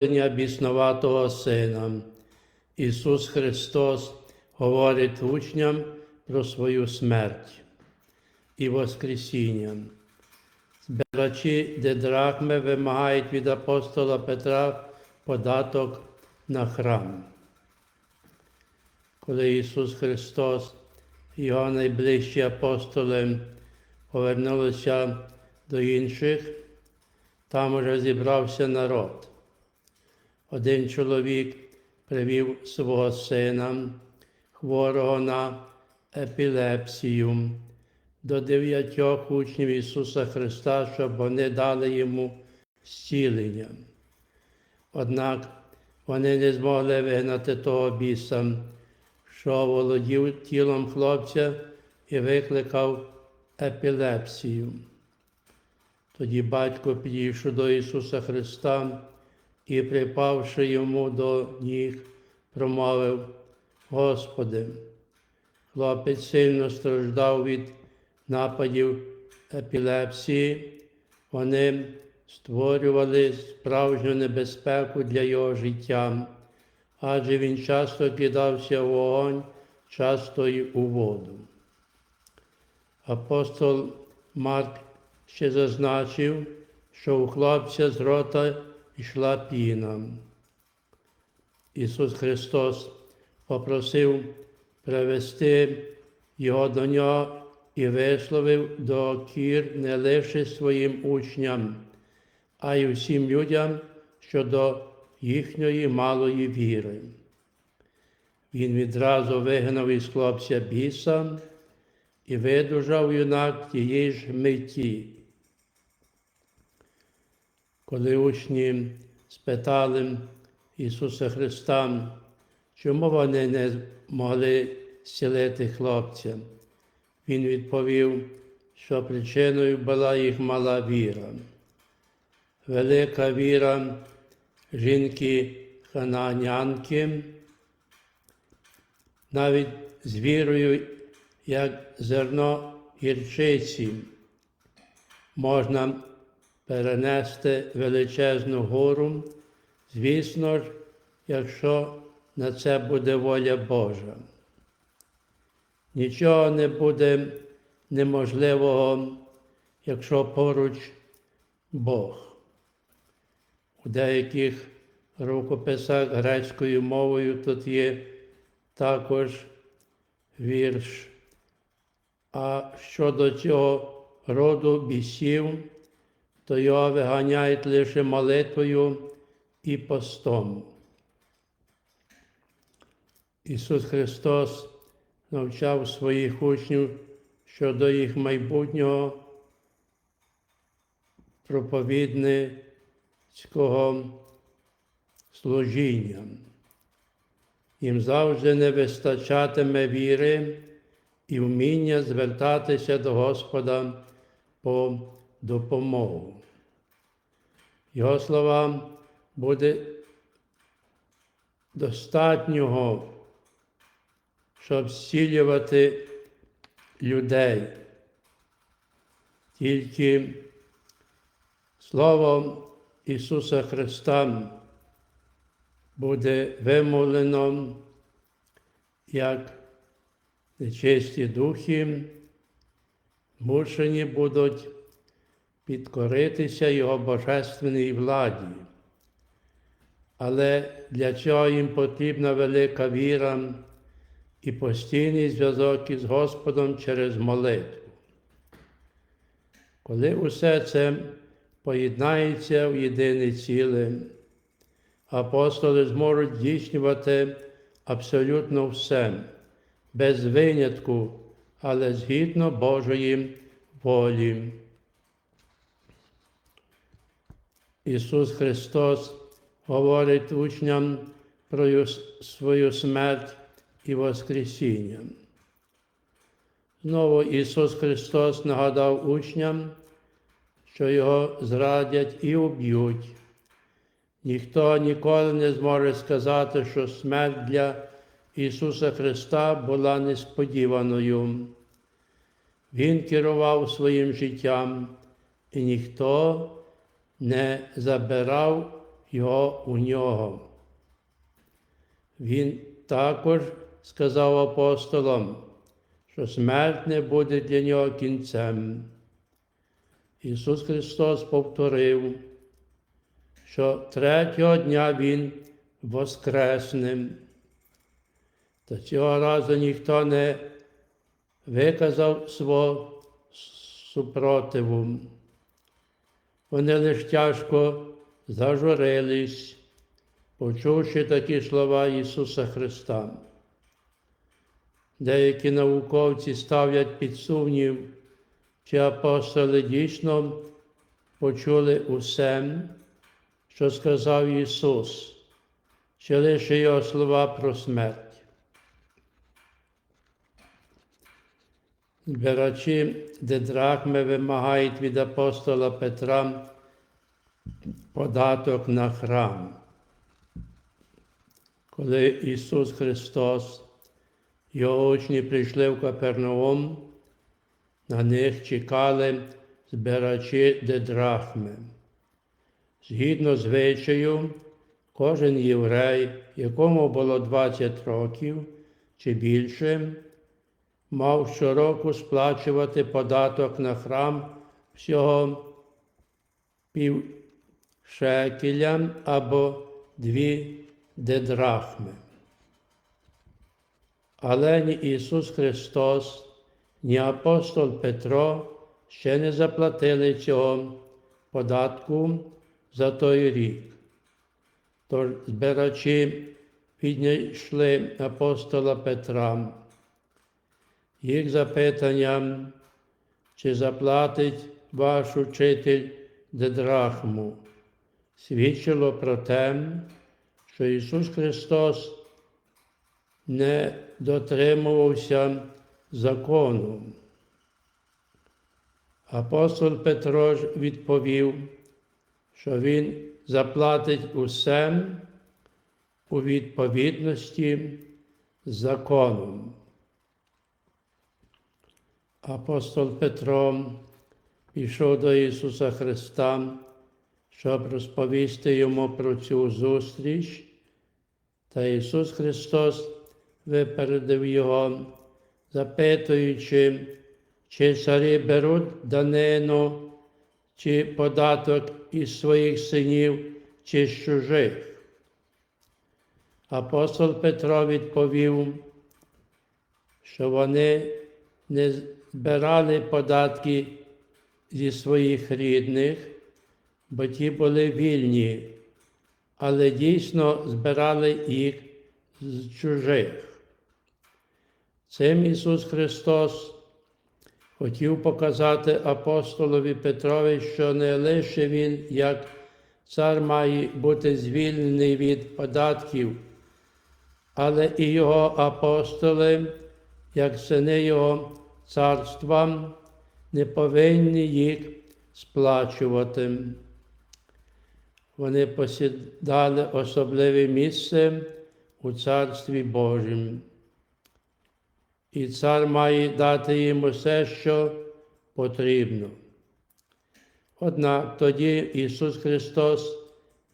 Біснуватого сина. Ісус Христос говорить учням про свою смерть і Воскресіння. Збирачі дедрахми вимагають від апостола Петра податок на храм. Коли Ісус Христос і його найближчі апостоли повернулися до інших, там уже зібрався народ. Один чоловік привів свого сина, хворого на епілепсію, до дев'ятьох учнів Ісуса Христа, щоб вони дали йому зцілення. Однак вони не змогли вигнати того біса, що володів тілом хлопця і викликав епілепсію. Тоді батько, підійшов до Ісуса Христа і, припавши йому до ніг, промовив, Господи, хлопець сильно страждав від нападів епілепсії, вони створювали справжню небезпеку для його життя, адже він часто кидався в вогонь, часто й у воду. Апостол Марк ще зазначив, що у хлопця з рота йшла піна. Ісус Христос попросив привести його до нього і висловив до кір не лише своїм учням, а й усім людям щодо їхньої малої віри. Він відразу вигнав із хлопця біса і видужав юнак тієї ж миті. Коли учні спитали Ісуса Христа, чому вони не могли зцілити хлопця, Він відповів, що причиною була їх мала віра. Велика віра жінки хананянки, навіть з вірою, як зерно гірчиці, можна перенести величезну гору, звісно ж, якщо на це буде воля Божа. Нічого не буде неможливого, якщо поруч Бог. У деяких рукописах грецькою мовою тут є також вірш. А щодо цього роду бісів, то його виганяють лише молитвою і постом. Ісус Христос навчав своїх учнів щодо їх майбутнього проповідницького служіння. Їм завжди не вистачатиме віри і вміння звертатися до Господа по допомогу. Його словам буде достатнього, щоб зцілювати людей. Тільки Слово Ісуса Христа буде вимовлено як нечисті духи, змушені будуть підкоритися Його божественній владі. Але для цього їм потрібна велика віра і постійний зв'язок із Господом через молитву. Коли усе це поєднається в єдине ціле, апостоли зможуть здійснювати абсолютно все, без винятку, але згідно Божої волі. Ісус Христос говорить учням про свою смерть і Воскресіння. Знову Ісус Христос нагадав учням, що Його зрадять і уб'ють. Ніхто ніколи не зможе сказати, що смерть для Ісуса Христа була несподіваною. Він керував своїм життям, і ніхто не забирав його у нього. Він також сказав апостолам, що смерть не буде для нього кінцем. Ісус Христос повторив, що третього дня Він воскресне. Та цього разу ніхто не виказав свого супротиву. Вони лише тяжко зажурились, почувши такі слова Ісуса Христа. Деякі науковці ставлять під сумнів, чи апостоли дійсно почули усе, що сказав Ісус, чи лише Його слова про смерть. Збирачі дедрахми вимагають від апостола Петра податок на храм. Коли Ісус Христос, його учні прийшли в Капернаум, на них чекали збирачі дедрахми. Згідно звичаю, кожен єврей, якому було 20 років чи більше, мав щороку сплачувати податок на храм всього пів шекеля або дві дедрахми. Але ні Ісус Христос, ні апостол Петро ще не заплатили цього податку за той рік. Тож збирачі підійшли апостола Петра. Їх запитанням, чи заплатить ваш учитель дедрахму, свідчило про те, що Ісус Христос не дотримувався закону. Апостол Петро ж відповів, що він заплатить усе у відповідності з законом. Апостол Петро пішов до Ісуса Христа, щоб розповісти йому про цю зустріч, та Ісус Христос випередив його, запитуючи, чи царі беруть данину, чи податок із своїх синів, чи з чужих. Апостол Петро відповів, що вони не збирали податки зі своїх рідних, бо ті були вільні, але дійсно збирали їх з чужих. Цим Ісус Христос хотів показати апостолові Петрові, що не лише Він, як цар має бути звільнений від податків, але і його апостоли, як сини Його царства, не повинні їх сплачувати. Вони посідали особливе місце у Царстві Божім. І цар має дати їм усе, що потрібно. Однак тоді Ісус Христос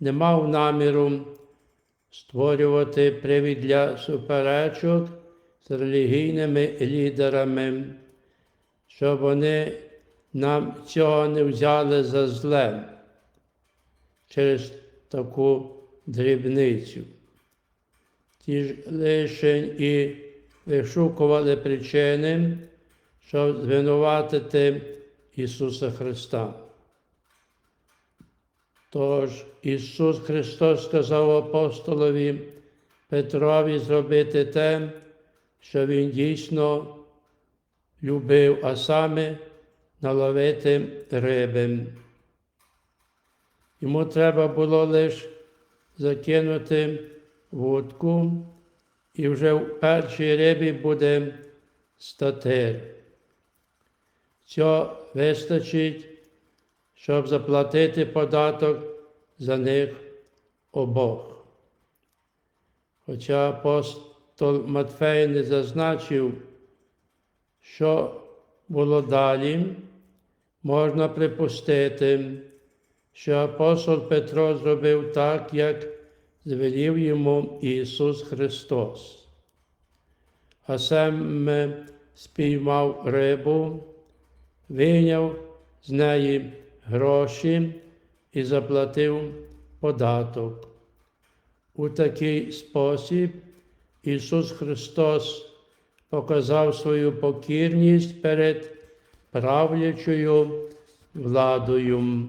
не мав наміру створювати привід для суперечок з релігійними лідерами, щоб вони нам цього не взяли за зле через таку дрібницю. Ті ж лише і вишукували причини, щоб звинуватити Ісуса Христа. Тож Ісус Христос сказав апостолові Петрові зробити те, що Він дійсно любив, а саме наловити риби. Йому треба було лише закинути вудку, і вже в першій рибі буде статир. Цього вистачить, щоб заплатити податок за них обох. Хоча апостол Матфей не зазначив, що було далі, можна припустити, що апостол Петро зробив так, як звелів йому Ісус Христос. А сам спіймав рибу, вийняв з неї гроші і заплатив податок. У такий спосіб Ісус Христос показав свою покірність перед правлячою владою.